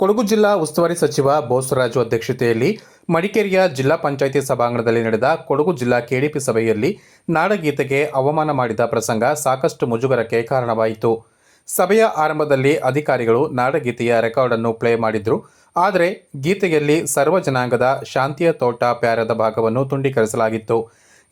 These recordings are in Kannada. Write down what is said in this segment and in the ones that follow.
ಕೊಡಗು ಜಿಲ್ಲಾ ಉಸ್ತುವಾರಿ ಸಚಿವ ಬೋಸರಾಜು ಅಧ್ಯಕ್ಷತೆಯಲ್ಲಿ ಮಡಿಕೇರಿಯ ಜಿಲ್ಲಾ ಪಂಚಾಯಿತಿ ಸಭಾಂಗಣದಲ್ಲಿ ನಡೆದ ಕೊಡಗು ಜಿಲ್ಲಾ ಕೆಡಿಪಿ ಸಭೆಯಲ್ಲಿ ನಾಡಗೀತೆಗೆ ಅವಮಾನ ಮಾಡಿದ ಪ್ರಸಂಗ ಸಾಕಷ್ಟು ಮುಜುಗರಕ್ಕೆ ಕಾರಣವಾಯಿತು. ಸಭೆಯ ಆರಂಭದಲ್ಲಿ ಅಧಿಕಾರಿಗಳು ನಾಡಗೀತೆಯ ರೆಕಾರ್ಡ್ ಅನ್ನು ಪ್ಲೇ ಮಾಡಿದ್ರು. ಆದರೆ ಗೀತೆಯಲ್ಲಿ ಸರ್ವ ಜನಾಂಗದ ಶಾಂತಿಯ ತೋಟ ಪ್ಯಾರದ ಭಾಗವನ್ನು ತುಂಡೀಕರಿಸಲಾಗಿತ್ತು.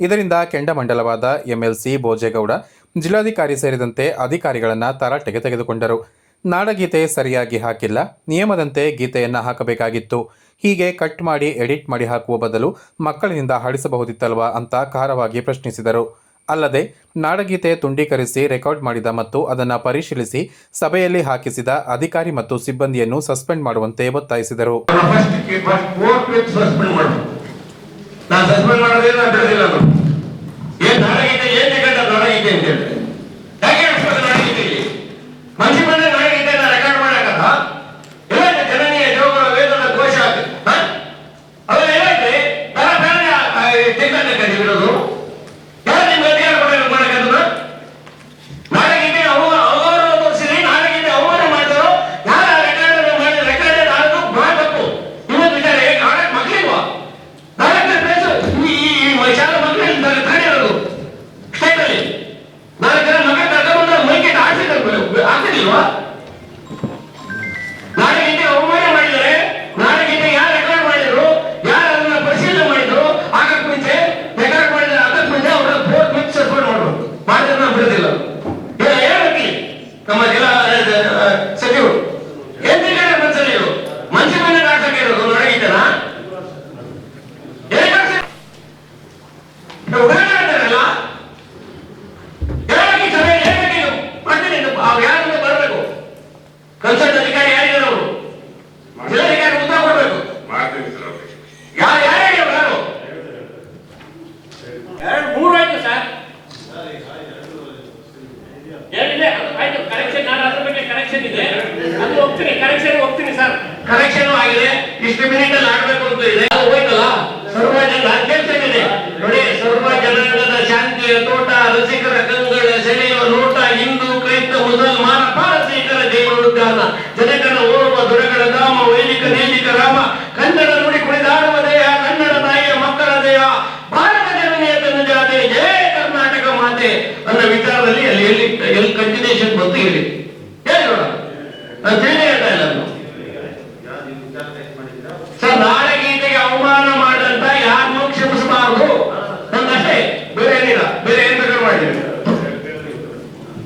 ಇದರಿಂದ ಕೆಂಡಮಂಡಲವಾದ ಎಂಎಲ್ಸಿ ಭೋಜೇಗೌಡ, ಜಿಲ್ಲಾಧಿಕಾರಿ ಸೇರಿದಂತೆ ಅಧಿಕಾರಿಗಳನ್ನು ತರಾಟೆಗೆ ತೆಗೆದುಕೊಂಡರು. ನಾಡಗೀತೆ ಸರಿಯಾಗಿ ಹಾಕಿಲ್ಲ. ನಿಯಮದಂತೆ ಗೀತೆಯನ್ನು ಹಾಕಬೇಕಾಗಿತ್ತು. ಹೀಗೆ ಕಟ್ ಮಾಡಿ, ಎಡಿಟ್ ಮಾಡಿ ಹಾಕುವ ಬದಲು ಮಕ್ಕಳಿನಿಂದ ಹಾಡಿಸಬಹುದಿತ್ತಲ್ವಾ ಅಂತ ಖಾರವಾಗಿ ಪ್ರಶ್ನಿಸಿದರು. ಅಲ್ಲದೆ, ನಾಡಗೀತೆ ತುಂಡೀಕರಿಸಿ ರೆಕಾರ್ಡ್ ಮಾಡಿದ ಮತ್ತು ಅದನ್ನು ಪರಿಶೀಲಿಸಿ ಸಭೆಯಲ್ಲಿ ಹಾಕಿಸಿದ ಅಧಿಕಾರಿ ಮತ್ತು ಸಿಬ್ಬಂದಿಯನ್ನು ಸಸ್ಪೆಂಡ್ ಮಾಡುವಂತೆ ಒತ್ತಾಯಿಸಿದರು. ಕರೆಕ್ಷನ್ ಆಗಿದೆ. ಇಷ್ಟು ಮಿನಿಟ್ ಅಲ್ಲಿ ಆಗ್ಬೇಕು ಅಂತ ಇದೆ. ಅದು ಹೋಯ್ತಲ್ಲ? ಸರ್ವ ಜನ ಕೇಳ್ತಾ ಇದೆ ನೋಡಿ ಶಾಂತಿಯ ತೋಟ, ರಸಿಕರ ಕಂಗಳ ಸೆಳೆಯುವ ನೋಟ, ಹಿಂದೂ ಕ್ರೈಸ್ತ ಮುಸಲ್ಮಾನ, ಪಾರಸೀಕರ ಜೈವೋದ್ಯಾನ ಜನಕನ ಓರ್ವ ದೊರೆಗಳ ಧಾಮ, ವೈದಿಕ ನೈದಿಕ ರಾಮ, ಕನ್ನಡ ನುಡಿ ಕುಣಿದಾಡುವ ದೇಹ, ಕನ್ನಡ ತಾಯಿಯ ಮಕ್ಕಳ ದೇಹ, ಭಾರತ ಜನನೆಯ ತನ್ನ ಜಾತೆ ಜಯ ಕರ್ನಾಟಕ ಮಾತೆ. ಅನ್ನ ವಿಚಾರದಲ್ಲಿ ಅಲ್ಲಿ ಎಲ್ಲಿ ಎಲ್ಲಿ ಕಂಟಿನ್ಯೂಷನ್ ಬಂತು ಹೇಳಿ. ಹೇಳಿ ನೋಡ ನಾನು ತಿಳಿದೇ